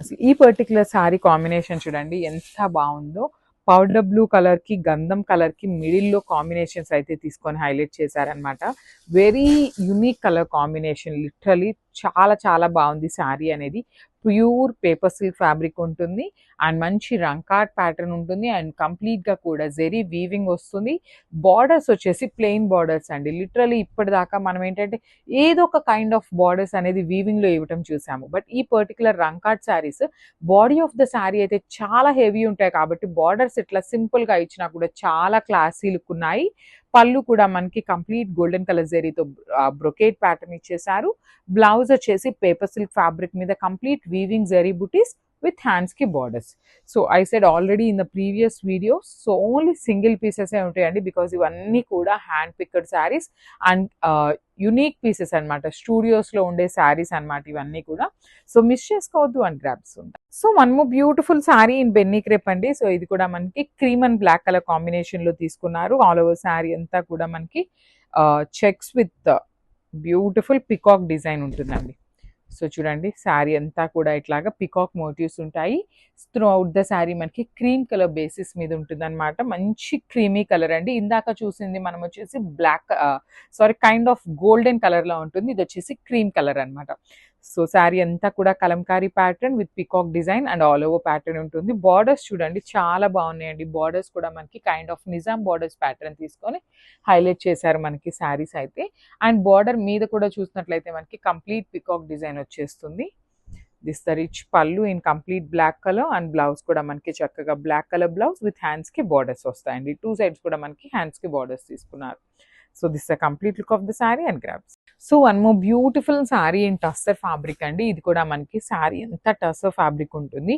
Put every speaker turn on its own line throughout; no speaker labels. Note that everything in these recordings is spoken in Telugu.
అసలు ఈ పర్టికులర్ శారీ కాంబినేషన్ చూడండి ఎంత బాగుందో. పౌడర్ బ్లూ కలర్కి గంధం కలర్కి మిడిల్లో కాంబినేషన్స్ అయితే తీసుకొని హైలైట్ చేశారనమాట very unique colour combination literally చాలా చాలా బాగుంది శారీ అనేది. ప్యూర్ పేపర్ సిల్క్ ఫ్యాబ్రిక్ ఉంటుంది. అండ్ మంచి రంకాట్ ప్యాటర్న్ ఉంటుంది. అండ్ కంప్లీట్గా కూడా జెరీ వీవింగ్ వస్తుంది. బార్డర్స్ వచ్చేసి ప్లెయిన్ బార్డర్స్ అండి. లిటరలీ ఇప్పటిదాకా మనం ఏంటంటే ఏదో ఒక కైండ్ ఆఫ్ బార్డర్స్ అనేది వీవింగ్లో ఇవ్వటం చూసాము. బట్ ఈ particular rangkat saris body of the sari అయితే చాలా హెవీ ఉంటాయి కాబట్టి బార్డర్స్ ఇట్లా సింపుల్గా ఇచ్చినా కూడా చాలా క్లాసీ లుక్ ఉన్నాయి. పళ్ళు కూడా మనకి కంప్లీట్ గోల్డెన్ కలర్ జరీతో బ్రొకేట్ ప్యాటర్న్ ఇచ్చేసారు బ్లౌజ్ వచ్చేసి పేపర్ సిల్క్ ఫ్యాబ్రిక్ మీద complete weaving zari butis with హ్యాండ్స్కి borders so I said already in the previous video so only single pieces ఉంటాయండి బికాస్ ఇవన్నీ కూడా hand picked saris and unique pieces అనమాట స్టూడియోస్లో ఉండే శారీస్ అన్నమాట ఇవన్నీ కూడా సో మిస్ చేసుకోవద్దు అండ్ గ్రాప్స్ ఉంటాయి సో మనము beautiful sari in Binny crepe అండి సో ఇది కూడా మనకి క్రీమ్ అండ్ బ్లాక్ కలర్ కాంబినేషన్లో తీసుకున్నారు ఆల్ ఓవర్ శారీ అంతా కూడా మనకి checks with beautiful peacock design ఉంటుందండి సో చూడండి శారీ అంతా కూడా ఇట్లాగా పికాక్ మోటివ్స్ ఉంటాయి. త్రూ అవుట్ ద శారీ మనకి క్రీమ్ కలర్ బేసిస్ మీద ఉంటుంది అనమాట మంచి క్రీమీ కలర్ అండి. ఇందాక చూసింది మనం వచ్చేసి black sari kind of golden కలర్లో ఉంటుంది. ఇది వచ్చేసి క్రీమ్ కలర్ అన్నమాట. సో శారీ అంతా కూడా kalamkari pattern with peacock design and all over pattern ఉంటుంది. బార్డర్స్ చూడండి చాలా బాగున్నాయండి. బార్డర్స్ కూడా మనకి kind of Nizam borders pattern తీసుకొని హైలైట్ చేశారు మనకి శారీస్ అయితే. అండ్ బార్డర్ మీద కూడా చూసినట్లయితే మనకి కంప్లీట్ పికాక్ డిజైన్ వచ్చేస్తుంది. This the rich pallu in complete black colour and blouse కూడా మనకి చక్కగా బ్లాక్ కలర్ బ్లౌజ్ విత్ హ్యాండ్స్కి బార్డర్స్ వస్తాయండి. టూ సైడ్స్ కూడా మనకి హ్యాండ్స్కి బార్డర్స్ తీసుకున్నారు. So this uh complete look of the sari and grabs so one more beautiful sari and tussar fabric అండి. ఇది కూడా మనకి శారీ ఎంత టస్సర్ ఫ్యాబ్రిక్ ఉంటుంది.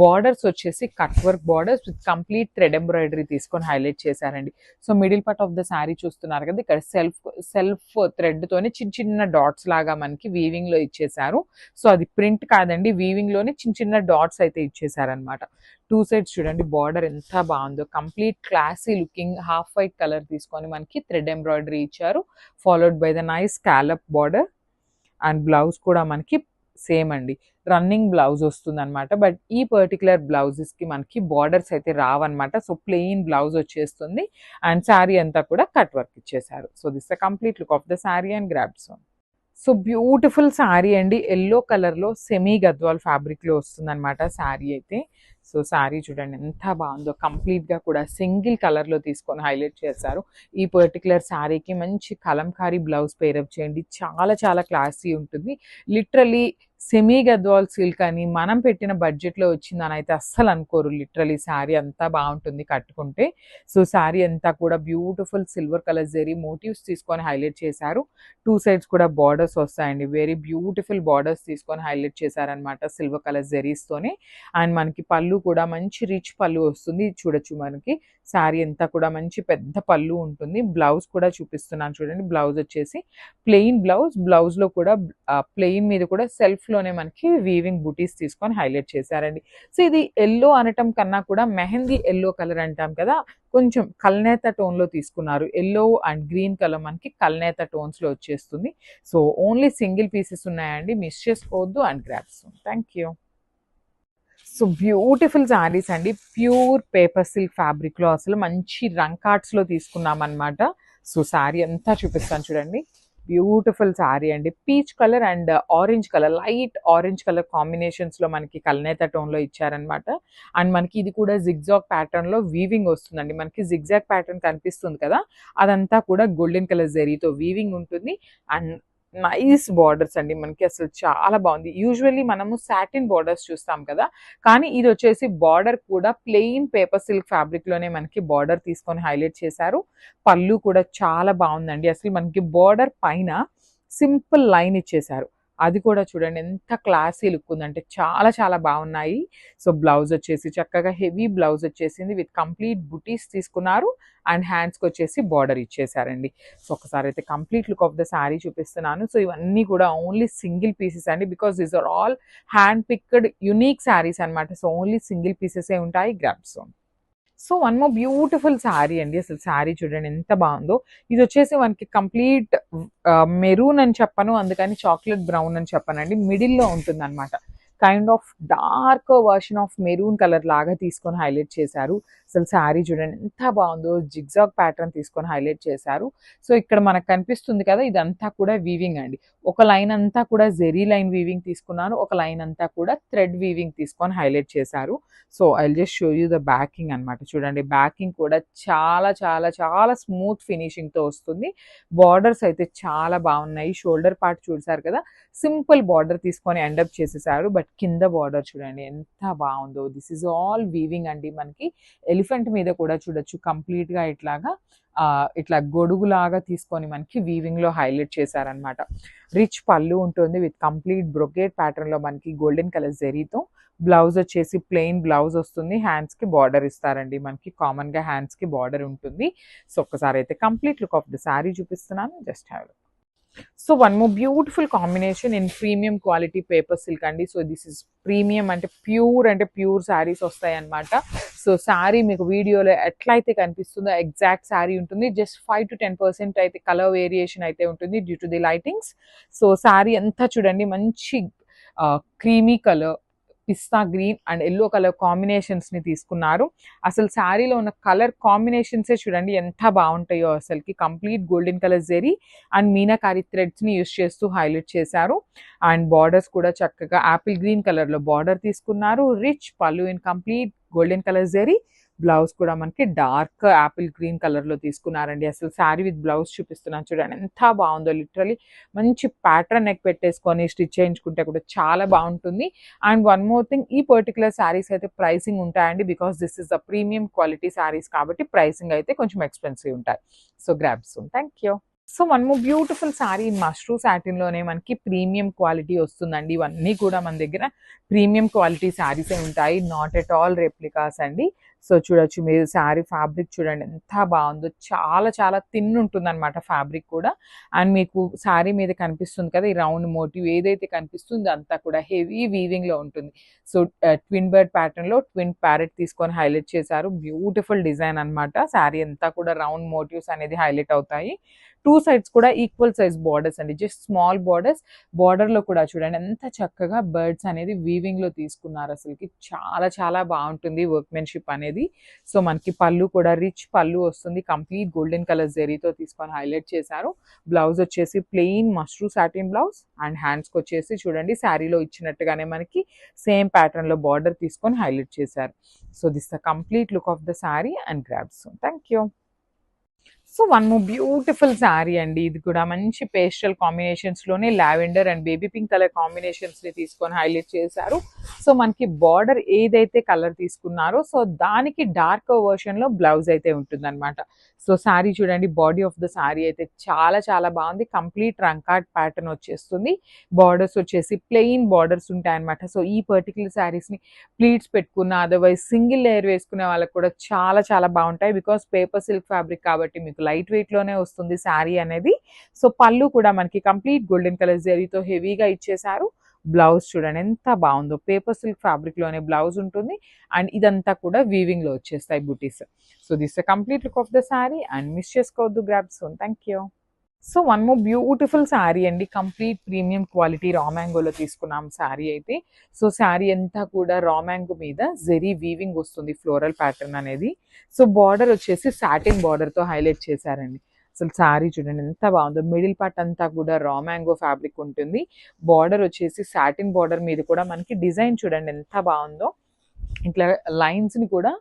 బార్డర్స్ వచ్చేసి cut work borders with complete thread embroidery తీసుకొని హైలైట్ చేశారండి. So middle part of the sari చూస్తున్నారు కదా ఇక్కడ సెల్ఫ్ సెల్ఫ్ థ్రెడ్తోనే చిన్న చిన్న డాట్స్ లాగా మనకి వీవింగ్లో ఇచ్చేసారు సో అది ప్రింట్ కాదండి వీవింగ్లోనే చిన్న చిన్న డాట్స్ అయితే ఇచ్చేసారనమాట టూ సైడ్స్ చూడండి బార్డర్ ఎంత బాగుందో. Complete classy looking half white colour తీసుకొని మనకి థ్రెడ్ ఎంబ్రాయిడరీ ఇచ్చారు. Followed by the nice scallop border and blouse కూడా మనకి సేమ్ అండి. రన్నింగ్ బ్లౌజ్ వస్తుంది అనమాట బట్ ఈ పర్టికులర్ బ్లౌజెస్కి మనకి బార్డర్స్ అయితే రావన్నమాట. సో ప్లెయిన్ బ్లౌజ్ వచ్చేస్తుంది అండ్ శారీ అంతా కూడా కట్ వర్క్ ఇచ్చేసారు so this the complete look of the sari and grabs so beautiful sari అండి. ఎల్లో కలర్లో సెమీ గద్వాల్ ఫ్యాబ్రిక్లో శారీ అయితే. సో శారీ చూడండి ఎంత బాగుందో. కంప్లీట్గా కూడా సింగిల్ కలర్లో తీసుకొని హైలైట్ చేశారు. ఈ పర్టికులర్ శారీకి మంచి కలంకారీ బ్లౌజ్ పేరప్ చేయండి. చాలా చాలా క్లాసీ ఉంటుంది. లిటరలీ సెమీ గద్వాల్ సిల్క్ అని మనం పెట్టిన బడ్జెట్లో వచ్చిందని అయితే అస్సలు అనుకోరు. లిటరలీ శారీ అంతా బాగుంటుంది కట్టుకుంటే. సో శారీ అంతా కూడా beautiful silver colour zari motifs తీసుకొని హైలైట్ చేశారు. టూ సైడ్స్ కూడా బార్డర్స్ వస్తాయండి. వెరీ బ్యూటిఫుల్ బార్డర్స్ తీసుకొని హైలైట్ చేశారనమాట సిల్వర్ కలర్ జరీస్తోనే అండ్ మనకి పళ్ళు కూడా మంచి రిచ్ పళ్ళు వస్తుంది చూడొచ్చు మనకి. శారీ అంతా కూడా మంచి పెద్ద పళ్ళు ఉంటుంది. బ్లౌజ్ కూడా చూపిస్తున్నాను చూడండి. బ్లౌజ్ వచ్చేసి ప్లెయిన్ బ్లౌజ్. బ్లౌజ్లో కూడా ప్లెయిన్ మీద కూడా సెల్ఫ్ లోనే మనకి వీవింగ్ బుటీస్ తీసుకొని హైలైట్ చేశారండి. సో ఇది ఎల్లో అనటం కన్నా కూడా మెహందీ ఎల్లో కలర్ అంటాం కదా కొంచెం కల్నేత టోన్లో తీసుకున్నారు. ఎల్లో అండ్ గ్రీన్ కలర్ మనకి కల్నేత టోన్స్లో వచ్చేస్తుంది. సో ఓన్లీ సింగిల్ పీసెస్ ఉన్నాయండి. మిస్ చేసుకోవద్దు and grabs thank you so beautiful saris అండి. ప్యూర్ పేపర్ సిల్క్ ఫ్యాబ్రిక్లో అసలు మంచి రంకాట్స్లో తీసుకున్నాం సో శారీ అంతా చూపిస్తాను చూడండి. బ్యూటిఫుల్ శారీ అండి. Peach colour and orange colour light orange colour కాంబినేషన్స్లో మనకి కల్నేత టోన్లో ఇచ్చారనమాట అండ్ మనకి ఇది కూడా జిగ్జాగ్ ప్యాటర్న్లో వీవింగ్ వస్తుందండి. మనకి జిగ్జాగ్ ప్యాటర్న్ కనిపిస్తుంది కదా అదంతా కూడా గోల్డెన్ కలర్ జెరీతో వీవింగ్ ఉంటుంది. అండ్ నైస్ బార్డర్స్ అండి మనకి అసలు చాలా బాగుంది. యూజువల్లీ మనము సాటిన్ బార్డర్స్ చూస్తాం కదా. కానీ ఇది వచ్చేసి బార్డర్ కూడా ప్లెయిన్ పేపర్ సిల్క్ ఫ్యాబ్రిక్లోనే మనకి బార్డర్ తీసుకొని హైలైట్ చేశారు. పళ్ళు కూడా చాలా బాగుందండి. అసలు మనకి బార్డర్ పైన సింపుల్ లైన్ ఇచ్చేశారు. అది కూడా చూడండి ఎంత క్లాసీ లుక్ ఉందంటే చాలా చాలా బాగున్నాయి. సో బ్లౌజ్ వచ్చేసి చక్కగా హెవీ బ్లౌజ్ వచ్చేసింది విత్ కంప్లీట్ బుటీస్ తీసుకున్నారు అండ్ హ్యాండ్స్కి వచ్చేసి బార్డర్ ఇచ్చేసారండి. సో ఒకసారి అయితే complete look of the sari చూపిస్తున్నాను. సో ఇవన్నీ కూడా ఓన్లీ సింగిల్ పీసెస్ అండి because these are all hand picked unique saris అనమాట సో ఓన్లీ సింగిల్ పీసెసే ఉంటాయి grabs so one more beautiful sari అండి. అసలు శారీ చూడండి ఎంత బాగుందో. ఇది వచ్చేసి మనకి కంప్లీట్ మెరూన్ అని చెప్పను. అందుకని చాక్లెట్ బ్రౌన్ అని చెప్పనండి. మిడిల్లో ఉంటుంది అనమాట kind of dark version of maroon colour లాగా తీసుకొని హైలైట్ చేశారు. అసలు శారీ చూడండి ఎంత బాగుందో జిగ్జాగ్ ప్యాటర్న్ తీసుకొని హైలైట్ చేశారు. సో ఇక్కడ మనకు కనిపిస్తుంది కదా ఇదంతా కూడా వీవింగ్ అండి. ఒక లైన్ అంతా కూడా జెరీ లైన్ వీవింగ్ తీసుకున్నారు. ఒక లైన్ అంతా కూడా థ్రెడ్ వీవింగ్ తీసుకొని హైలైట్ చేశారు. So I just show you the backing అన్నమాట. చూడండి బ్యాకింగ్ కూడా చాలా చాలా చాలా స్మూత్ ఫినిషింగ్తో వస్తుంది. బార్డర్స్ అయితే చాలా బాగున్నాయి. షోల్డర్ పార్ట్ చూసారు కదా సింపుల్ బార్డర్ తీసుకొని ఎండప్ చేసేసారు. బట్ కింద బార్డర్ చూడండి ఎంత బాగుందో. దిస్ ఇస్ ఆల్ వీవింగ్ అండి మనకి. ఎలిఫెంట్ మీద కూడా చూడొచ్చు. కంప్లీట్గా ఇట్లాగా ఇట్లా గొడుగులాగా తీసుకొని మనకి వీవింగ్లో హైలైట్ చేశారనమాట రిచ్ పళ్ళు ఉంటుంది విత్ కంప్లీట్ బ్రొకేట్ ప్యాటర్న్లో మనకి గోల్డెన్ కలర్ జెరీతో బ్లౌజ్ వచ్చేసి ప్లెయిన్ బ్లౌజ్ వస్తుంది. హ్యాండ్స్కి బార్డర్ ఇస్తారండి. మనకి కామన్గా హ్యాండ్స్కి బార్డర్ ఉంటుంది. సో ఒక్కసారి అయితే complete look of the sari చూపిస్తున్నాను. Just have so one more beautiful combination in premium quality paper silk అండి. సో దిస్ ఇస్ ప్రీమియం అంటే ప్యూర్ అంటే ప్యూర్ శారీస్ వస్తాయి అనమాట సో శారీ మీకు వీడియోలో ఎట్లయితే కనిపిస్తుందో ఎగ్జాక్ట్ శారీ ఉంటుంది. Just five to ten percent అయితే కలర్ వేరియేషన్ అయితే ఉంటుంది due to the lightings. So sari అంతా చూడండి మంచి creamy colour pista green and yellow colour కాంబినేషన్స్ని తీసుకున్నారు. అసలు శారీలో ఉన్న కలర్ కాంబినేషన్సే చూడండి ఎంత బాగుంటాయో అసలుకి. Complete golden colour zari and meenakari థ్రెడ్స్ని use చేస్తూ హైలైట్ చేశారు. అండ్ బార్డర్స్ కూడా చక్కగా యాపిల్ గ్రీన్ కలర్లో బార్డర్ తీసుకున్నారు. Rich pallu in complete golden colour zari. Blouse కూడా మనకి డార్క్ యాపిల్ గ్రీన్ కలర్లో తీసుకున్నారండి. అసలు శారీ విత్ బ్లౌజ్ చూపిస్తున్నాను చూడండి. ఎంత బాగుందో లిటరలీ. మంచి ప్యాటర్న్ నెక్ పెట్టేసుకొని స్టిచ్ చేయించుకుంటే కూడా చాలా బాగుంటుంది. అండ్ వన్ మోర్ థింగ్ ఈ పర్టికులర్ శారీస్ అయితే ప్రైసింగ్ ఉంటాయండి because this is the premium quality saris కాబట్టి ప్రైసింగ్ అయితే కొంచెం ఎక్స్పెన్సివ్ ఉంటాయి. So grabs thank you. So one beautiful sari mashru సాటిన్లోనే మనకి ప్రీమియం క్వాలిటీ వస్తుందండి. ఇవన్నీ కూడా మన దగ్గర ప్రీమియం క్వాలిటీ శారీసే ఉంటాయి. నాట్ ఎట్ ఆల్ రెప్లికాస్ అండి. సో చూడొచ్చు మీరు శారీ ఫ్యాబ్రిక్ చూడండి ఎంత బాగుందో. చాలా చాలా థిన్ ఉంటుంది అనమాట ఫ్యాబ్రిక్ కూడా. అండ్ మీకు శారీ మీద కనిపిస్తుంది కదా ఈ రౌండ్ మోటివ్ ఏదైతే కనిపిస్తుందో అంతా కూడా హెవీ వీవింగ్లో ఉంటుంది. సో ట్విన్ బర్డ్ ప్యాటర్న్లో ట్విన్ ప్యారెట్ తీసుకొని హైలైట్ చేశారు. బ్యూటిఫుల్ డిజైన్ అన్నమాట. శారీ అంతా కూడా రౌండ్ మోటివ్స్ అనేది హైలైట్ అవుతాయి. టూ సైడ్స్ కూడా ఈక్వల్ సైజ్ బార్డర్స్ అండి. Just small borders. బార్డర్లో కూడా చూడండి ఎంత చక్కగా బర్డ్స్ అనేది వీవింగ్లో తీసుకున్నారు అసలుకి. చాలా చాలా బాగుంటుంది వర్క్మెన్షిప్ అనేది. సో మనకి పళ్ళు కూడా రిచ్ పళ్ళు వస్తుంది. కంప్లీట్ గోల్డెన్ కలర్ జెరీతో తీసుకొని హైలైట్ చేశారు. బ్లౌజ్ వచ్చేసి plain mashru satin blouse and హ్యాండ్స్కి వచ్చేసి చూడండి శారీలో ఇచ్చినట్టుగానే మనకి సేమ్ ప్యాటర్న్లో బార్డర్ తీసుకొని హైలైట్ చేశారు. So this the complete look of the sari and grabs. Thank you so one more beautiful sari అండి ఇది కూడా. మంచి pastel కాంబినేషన్స్లోనే lavender and baby pink colour కాంబినేషన్స్ని తీసుకొని హైలైట్ చేశారు. సో మనకి బార్డర్ ఏదైతే కలర్ తీసుకున్నారో సో దానికి డార్క్ వర్షన్లో బ్లౌజ్ అయితే ఉంటుందన్నమాట. సో శారీ చూడండి బాడీ ఆఫ్ ద శారీ అయితే చాలా చాలా బాగుంది. కంప్లీట్ రంకాట్ ప్యాటర్న్ వచ్చేస్తుంది. బార్డర్స్ వచ్చేసి ప్లెయిన్ బార్డర్స్ ఉంటాయి అనమాట సో ఈ పర్టికులర్ శారీస్ని ప్లీట్స్ పెట్టుకున్న అదర్వైజ్ సింగిల్ లేయర్ వేసుకునే వాళ్ళకి కూడా చాలా చాలా బాగుంటాయి. బికాస్ పేపర్ సిల్క్ ఫ్యాబ్రిక్ కాబట్టి మీకు లైట్ వెయిట్లోనే వస్తుంది శారీ అనేది. సో పళ్ళు కూడా మనకి కంప్లీట్ గోల్డెన్ కలర్ జరీతో హెవీగా ఇచ్చేసారు బ్లౌజ్ చూడండి ఎంత బాగుందో. పేపర్ సిల్క్ ఫ్యాబ్రిక్లోనే బ్లౌజ్ ఉంటుంది. అండ్ ఇదంతా కూడా వీవింగ్లో వచ్చేస్తాయి butis. So this complete look of the sari and miss చేసుకోవద్దు grab thank you so one more beautiful sari అండి. కంప్లీట్ ప్రీమియం క్వాలిటీ రామాంగోలో తీసుకున్నాం శారీ అయితే. సో శారీ అంతా కూడా రా మ్యాంగో మీద జెరీ వీవింగ్ వస్తుంది ఫ్లోరల్ ప్యాటర్న్ అనేది. సో బార్డర్ వచ్చేసి సాటిన్ బార్డర్తో హైలైట్ చేశారండి. అసలు శారీ చూడండి ఎంత బాగుందో. మిడిల్ పార్ట్ అంతా కూడా రా మ్యాంగో ఫ్యాబ్రిక్ ఉంటుంది. బార్డర్ వచ్చేసి సాటిన్ బార్డర్ మీద కూడా మనకి డిజైన్ చూడండి ఎంత బాగుందో. ఇట్లా లైన్స్ని కూడా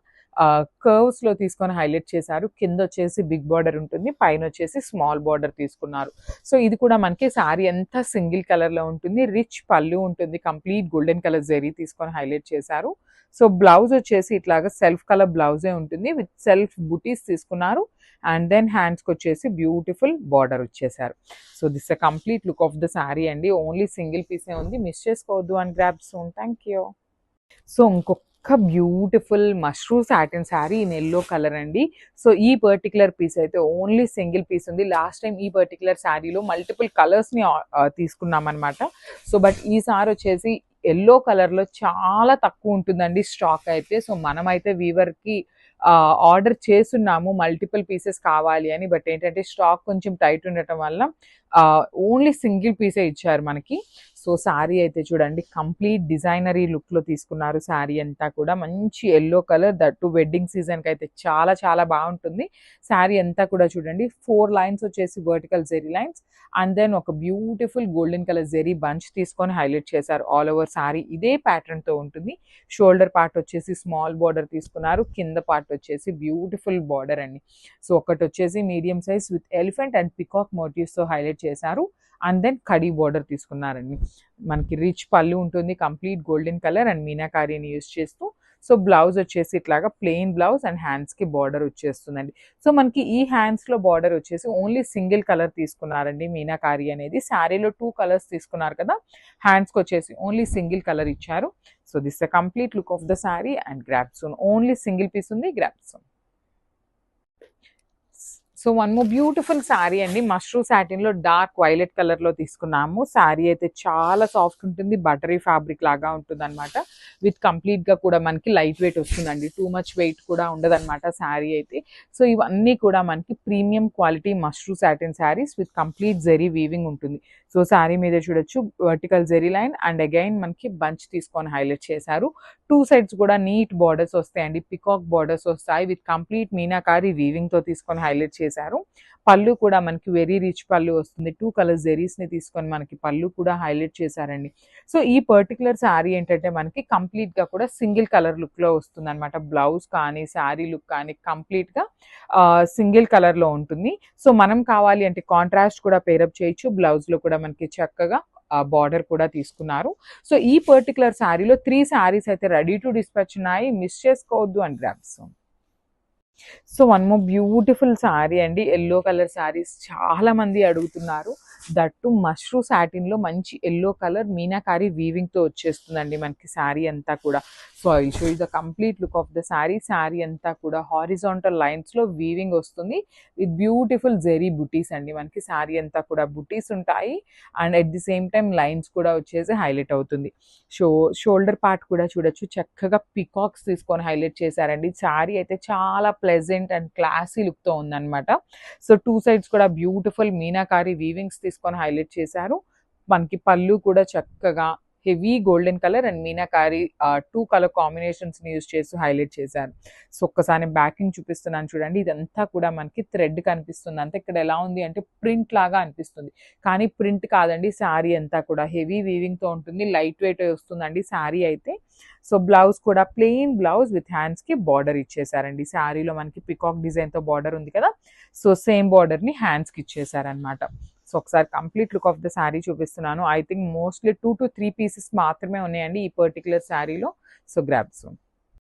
కర్వ్స్లో తీసుకొని హైలైట్ చేశారు. కింద వచ్చేసి బిగ్ బార్డర్ ఉంటుంది పైన వచ్చేసి స్మాల్ బార్డర్ తీసుకున్నారు. సో ఇది కూడా మనకి శారీ అంతా సింగిల్ కలర్లో ఉంటుంది. రిచ్ పళ్ళు ఉంటుంది. కంప్లీట్ గోల్డెన్ కలర్ జెరీ తీసుకొని హైలైట్ చేశారు. సో బ్లౌజ్ వచ్చేసి ఇట్లాగా సెల్ఫ్ కలర్ బ్లౌజే ఉంటుంది. విత్ సెల్ఫ్ బుటీస్ తీసుకున్నారు. అండ్ దెన్ హ్యాండ్స్కి వచ్చేసి బ్యూటిఫుల్ బార్డర్ వచ్చేసారు so this a complete look of the sari అండి. ఓన్లీ సింగిల్ పీసే ఉంది. మిస్ చేసుకోవద్దు and grab soon thank you so ఇంకొక beautiful mashru satin sari in yellow colour అండి. సో ఈ పర్టికులర్ పీస్ అయితే ఓన్లీ సింగిల్ పీస్ ఉంది. లాస్ట్ టైం ఈ పర్టికులర్ శారీలో మల్టిపుల్ కలర్స్ని తీసుకున్నాం అనమాట సో బట్ ఈసారి వచ్చేసి ఎల్లో కలర్లో చాలా తక్కువ ఉంటుందండి స్టాక్ అయితే. సో మనమైతే వీవర్కి ఆర్డర్ చేస్తున్నాము మల్టిపుల్ పీసెస్ కావాలి అని. బట్ ఏంటంటే స్టాక్ కొంచెం టైట్ ఉండటం వల్ల ఓన్లీ సింగిల్ పీసే ఇచ్చారు మనకి. సో శారీ అయితే చూడండి కంప్లీట్ డిజైనరీ లుక్లో తీసుకున్నారు శారీ అంతా కూడా. మంచి ఎల్లో కలర్ దట్టు వెడ్డింగ్ సీజన్కి అయితే చాలా చాలా బాగుంటుంది. శారీ అంతా కూడా చూడండి ఫోర్ లైన్స్ వచ్చేసి vertical zari lines and then ఒక beautiful golden colour zari bunch తీసుకొని హైలైట్ చేశారు. ఆల్ ఓవర్ శారీ ఇదే ప్యాటర్న్తో ఉంటుంది. షోల్డర్ పార్ట్ వచ్చేసి స్మాల్ బార్డర్ తీసుకున్నారు. కింద పార్ట్ వచ్చేసి బ్యూటిఫుల్ బార్డర్ అండి. సో ఒకటి వచ్చేసి medium size with elephant and peacock మోటివ్స్తో highlight చేశారు. అండ్ దెన్ కడీ బార్డర్ తీసుకున్నారండి. మనకి రిచ్ పళ్ళు ఉంటుంది కంప్లీట్ గోల్డెన్ కలర్ అండ్ మీనాకారీని యూస్ చేస్తూ సో బ్లౌజ్ వచ్చేసి ఇట్లాగా ప్లెయిన్ బ్లౌజ్ అండ్ హ్యాండ్స్కి బార్డర్ వచ్చేస్తుందండి. సో మనకి ఈ హ్యాండ్స్లో బార్డర్ వచ్చేసి ఓన్లీ సింగిల్ కలర్ తీసుకున్నారండి మీనాకారి అనేది. శారీలో టూ కలర్స్ తీసుకున్నారు కదా హ్యాండ్స్కి వచ్చేసి ఓన్లీ సింగిల్ కలర్ ఇచ్చారు. So this the complete look of the sari and grab soon only single piece ఉంది grab soon so one more beautiful sari అండి. మష్రూమ్ సాటిన్లో డార్క్ వైలెట్ కలర్లో తీసుకున్నాము. శారీ అయితే చాలా సాఫ్ట్ ఉంటుంది. బటరీ ఫ్యాబ్రిక్ లాగా ఉంటుంది అనమాట విత్ కంప్లీట్గా కూడా మనకి లైట్ వెయిట్ వస్తుందండి. టూ మచ్ వెయిట్ కూడా ఉండదు అనమాట శారీ అయితే. సో ఇవన్నీ కూడా మనకి premium quality mashru satin saris with complete zari weaving ఉంటుంది. సో శారీ మీద చూడొచ్చు. Vertical zari line and again మనకి బంచ్ తీసుకొని హైలైట్ చేశారు. టూ సైడ్స్ కూడా నీట్ బార్డర్స్ వస్తాయండి. పికాక్ బార్డర్స్ వస్తాయి. విత్ కంప్లీట్ మీనాకారి వీవింగ్తో తీసుకొని హైలైట్ చేశారు. పళ్ళు కూడా మనకి వెరీ రిచ్ పళ్ళు వస్తుంది. టూ కలర్ జెరీస్ని తీసుకొని మనకి పళ్ళు కూడా హైలైట్ చేశారండి. సో ఈ పర్టికులర్ శారీ ఏంటంటే మనకి కంప్లీట్గా కూడా సింగిల్ కలర్ లుక్లో వస్తుంది అనమాట బ్లౌజ్ కానీ శారీ లుక్ కానీ కంప్లీట్గా సింగిల్ కలర్లో ఉంటుంది. సో మనం కావాలి అంటే కాంట్రాస్ట్ కూడా పేరప్ చేయొచ్చు. బ్లౌజ్లో కూడా మనకి చక్కగా బార్డర్ కూడా తీసుకున్నారు. సో ఈ పర్టికులర్ శారీలో త్రీ శారీస్ అయితే రెడీ టు డిస్పాచ్ ఉన్నాయి. మిస్ చేసుకోవద్దు అని grabs so one more beautiful sari అండి. ఎల్లో కలర్ శారీస్ చాలా మంది అడుగుతున్నారు దట్టు మష్రూ సాటిన్లో మంచి ఎల్లో కలర్ మీనాకారి వీవింగ్తో వచ్చేస్తుందండి మనకి శారీ అంతా కూడా. So I show the complete look of the sari sari అంతా కూడా హారిజాంటల్ లైన్స్లో వీవింగ్ వస్తుంది. విత్ బ్యూటిఫుల్ జెరీ బుటీస్ అండి. మనకి శారీ అంతా కూడా బుటీస్ ఉంటాయి. And at the same time lines కూడా వచ్చేసి హైలైట్ అవుతుంది. షో షోల్డర్ పార్ట్ కూడా చూడొచ్చు. చక్కగా పికాక్స్ తీసుకొని హైలైట్ చేశారండి. శారీ అయితే చాలా ప్లెజెంట్ అండ్ క్లాసీ లుక్తో ఉందన్నమాట. సో టూ సైడ్స్ కూడా బ్యూటిఫుల్ మీనాకారి వీవింగ్స్ తీసుకొని హైలైట్ చేశారు. మనకి పళ్ళు కూడా చక్కగా heavy golden colour and meenakari two colour కాంబినేషన్స్ని use చేసి హైలైట్ చేశారు. సో ఒక్కసారి బ్యాకింగ్ చూపిస్తున్నాను చూడండి. ఇదంతా కూడా మనకి థ్రెడ్ కనిపిస్తుంది. అంతే ఇక్కడ ఎలా ఉంది అంటే ప్రింట్ లాగా అనిపిస్తుంది. కానీ ప్రింట్ కాదండి శారీ అంతా కూడా. హెవీ వీవింగ్తో ఉంటుంది లైట్ వెయిట్ వస్తుందండి శారీ అయితే. సో బ్లౌజ్ కూడా ప్లెయిన్ బ్లౌజ్ విత్ హ్యాండ్స్కి బార్డర్ ఇచ్చేసారండి శారీలో మనకి పికాక్ డిజైన్తో బార్డర్ ఉంది కదా? సో సేమ్ బార్డర్ని హ్యాండ్స్కి ఇచ్చేసారనమాట సో ఒకసారి complete look of the sari చూపిస్తున్నాను. I think mostly two to three pieces మాత్రమే ఉన్నాయండి ఈ పర్టికులర్ శారీలో. So grab soon.